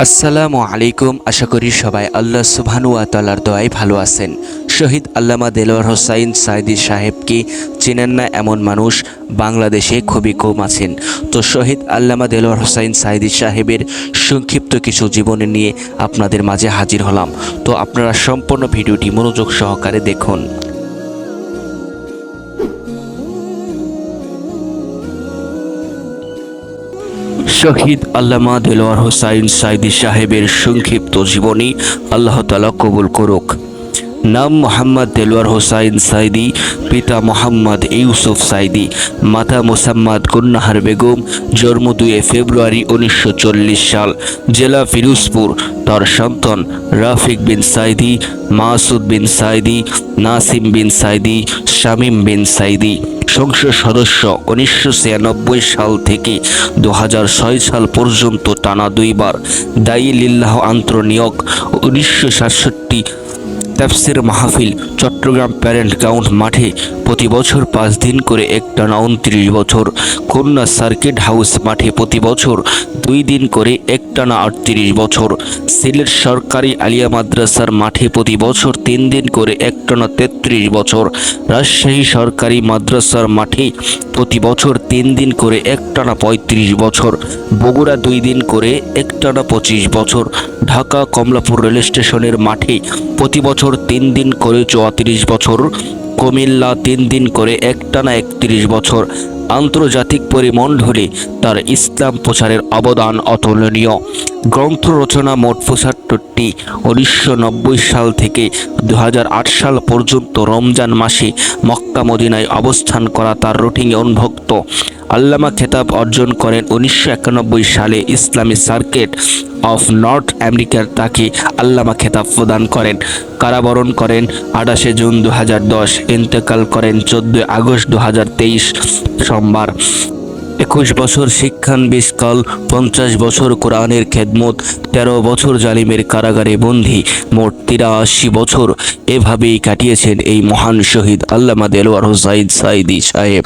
আসসালামু আলাইকুম, আশা করি সবাই আল্লাহ সুবহানুয়া তালার দোয়ায় ভালো আছেন। শহীদ আল্লামা দেলোয়ার হোসাইন সাইদি সাহেবকে চেনেন না এমন মানুষ? বাংলাদেশে খুবই কম আছেন। তো শহীদ আল্লামা দেলোয়ার হোসাইন সাইদি সাহেবের সংক্ষিপ্ত কিছু জীবনী নিয়ে আপনাদের মাঝে হাজির হলাম। তো আপনারা সম্পূর্ণ ভিডিওটি মনোযোগ সহকারে দেখুন। শহীদ আল্লামা দেলোয়ার হোসাইন সাইদি সাহেবের সংক্ষিপ্ত জীবনী আল্লাহ তালা কবুল করুক। নাম মোহাম্মদ দেলোয়ার হোসাইন সাইদি, পিতা মোহাম্মদ ইউসুফ সাইদি, মাতা মোসাম্মদ কন্যাহার বেগম, জন্ম দুয়ে ফেব্রুয়ারি উনিশশো চল্লিশ সাল, জেলা ফিরোজপুর। তার সন্তান রাফিক বিন সাইদি, মাসুদ বিন সাইদি, নাসিম বিন সাইদি, শামীম বিন সাইদি। সংসদ সদস্য উনিশশো ছিয়ানব্বই সাল থেকে দু হাজার ছয় সাল পর্যন্ত টানা দুইবার দায়ী লিল্লাহ আন্তনিয়োগ উনিশশো তাফসির মাহফিল চট্টগ্রাম প্যারেন্ট গ্রাউন্ড মাঠে প্রতি বছর পাঁচ দিন করে একটানা উনত্রিশ বছর। খুলনা সার্কিট হাউস মাঠে প্রতি বছর দুই দিন করে একটানা আটত্রিশ বছর। সিলেট সরকারি আলিয়া মাদ্রাসার মাঠে প্রতি বছর তিন দিন করে একটানা তেত্রিশ বছর। রাজশাহী সরকারি মাদ্রাসার মাঠে প্রতি বছর তিন দিন করে একটানা পঁয়ত্রিশ বছর। বগুড়া দুই দিন করে একটানা পঁচিশ বছর। ঢাকা কমলাপুর রেল স্টেশনের মাঠে প্রতি বছর তিন দিন করে চৌত্রিশ বছর, কুমিল্লা তিন দিন করে একটানা একত্রিশ বছর। আন্তর্জাতিক পরিমণ্ডলে তার ইসলাম প্রচারের অবদান অতুলনীয়। গ্রন্থ রচনা মোট পঁচাত্তরটি। উনিশশো নব্বই সাল থেকে দু হাজার আট সাল পর্যন্ত রমজান মাসে মক্কা মদিনায় অবস্থান করা তার রুটিনে অনুভক্ত। আল্লামা খেতাব অর্জন করেন উনিশশো একানব্বই সালে ইসলামী সার্কিট অফ নর্থ আমেরিকার তাকে আল্লামা খেতাব প্রদান করেন। কারাবরণ করেন আঠাশে জুন দু হাজার দশ, ইন্তেকাল করেন চোদ্দোই আগস্ট দু হাজার তেইশ সোমবার একুশ বছর শিক্ষান শিক্ষানবিষ্কাল পঞ্চাশ বছর কোরআনের খেদমত, তেরো বছর জালিমের কারাগারে বন্দি, মোট তিরাশি বছর এভাবেই কাটিয়েছেন এই মহান শহীদ আল্লামা দেলোয়ার হোসাইদ সাইদি সাহেব।